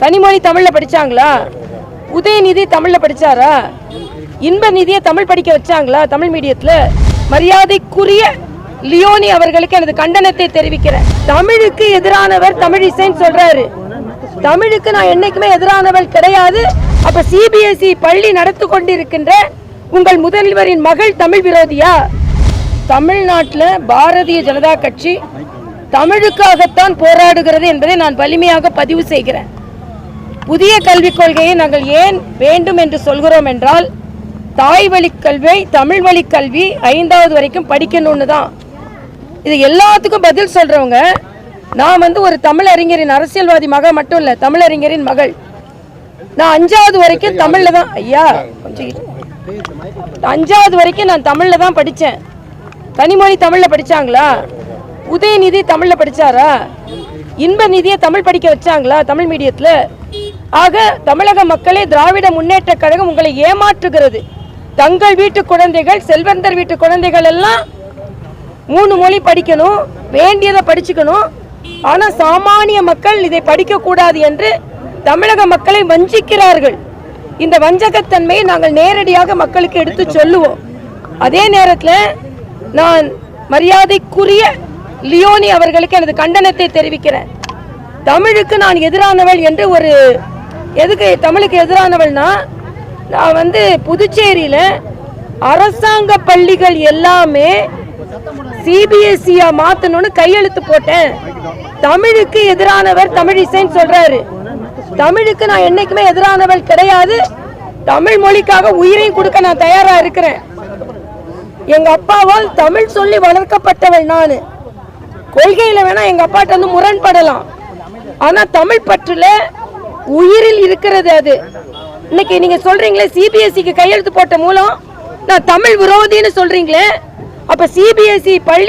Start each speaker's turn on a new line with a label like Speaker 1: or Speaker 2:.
Speaker 1: கனிமொழி தமிழ்ல படிச்சாங்களா? உதயநிதி தமிழ்ல படிச்சாரா? இன்ப நிதியை தமிழ் படிக்க வச்சாங்களா தமிழ் மீடியத்துல? மரியாதைக்குரிய லியோனி அவர்களுக்கு எனது கண்டனத்தை தெரிவிக்கிறேன். தமிழுக்கு எதிரானவர் தமிழ் இசைன்னு சொல்றாரு. தமிழுக்கு நான் என்னைக்குமே எதிரானவள் கிடையாது. அப்ப சிபிஎஸ்இ பள்ளி நடத்து கொண்டிருக்கின்ற உங்கள் முதல்வரின் மகள் தமிழ் விரோதியா? தமிழ்நாட்டில் பாரதிய ஜனதா கட்சி தமிழுக்காகத்தான் போராடுகிறது என்பதை நான் வலிமையாக பதிவு செய்கிறேன். புதிய கல்விக் கொள்கையை நாங்கள் ஏன் வேண்டும் என்று சொல்கிறோம் என்றால் தாய் வழிக் கல்வி தமிழ் வழிக் கல்வி ஐந்தாவது வரைக்கும் படிக்கணும்னு தான். இது எல்லாத்துக்கும் பதில் சொல்றவங்க நான் வந்து ஒரு தமிழறிஞரின் அரசியல்வாதி மகள் மட்டும் இல்லை தமிழறிஞரின் மகள். நான் அஞ்சாவது வரைக்கும் தமிழில் தான் ஐயா கொஞ்சம் அஞ்சாவது வரைக்கும் நான் தமிழில் தான் படித்தேன் கனிமொழி தமிழில் படித்தாங்களா உதயநிதி தமிழில் படித்தாரா இன்ப நிதியை தமிழ் படிக்க வச்சாங்களா தமிழ் மீடியத்தில்? ஆக தமிழக மக்களே திராவிட முன்னேற்ற கழகம் உங்களை ஏமாற்றுகிறது. தங்கள் வீட்டு குழந்தைகள் செல்வந்தர் வீட்டு குழந்தைகள் எல்லாம் மூணு மொழி படிக்கணும் வேண்டியதை படிச்சுக்கணும். ஆனால் சாமானிய மக்கள் இதை படிக்கக்கூடாது என்று தமிழக மக்களை வஞ்சிக்கிறார்கள். இந்த வஞ்சகத்தன்மையை நாங்கள் நேரடியாக மக்களுக்கு எடுத்து சொல்லுவோம். அதே நேரத்தில் நான் மரியாதைக்குரிய லியோனி அவர்களுக்கு எனது கண்டனத்தை தெரிவிக்கிறேன். தமிழுக்கு நான் எதிரானவள் என்று ஒரு எதுக்கு தமிழுக்கு எதிரானவள்னா நான் வந்து புதுச்சேரியில் அரசாங்க பள்ளிகள் எல்லாமே சிபிஎஸ்சியாக மாற்றணும்னு கையெழுத்து போட்டேன். தமிழுக்கு எதிரானவர் தமிழிசைன்னு சொல்கிறாரு தமிழுக்கு நான் என்றைக்குமே எதிரானவள் கிடையாது. தமிழ் மொழிக்காக உயிரையும் கொடுக்க நான் தயாராக இருக்கிறேன். எங்கள் அப்பாவால் தமிழ் சொல்லி வளர்க்கப்பட்டவள் நான். கொள்கையில் வேணால் எங்கள் அப்பாட்ட வந்து முரண்படலாம். ஆனால் தமிழ் பற்றில் உயிரில் இருக்கிறது அது. இன்னைக்கு நீங்க சொல்றீங்களே சிபிஎஸ்சிக்கு கையெழுத்து போட்ட மூலம் நான் தமிழ் விரோதின்னு சொல்றீங்களே அப்ப சிபிஎஸ்இ பள்ளி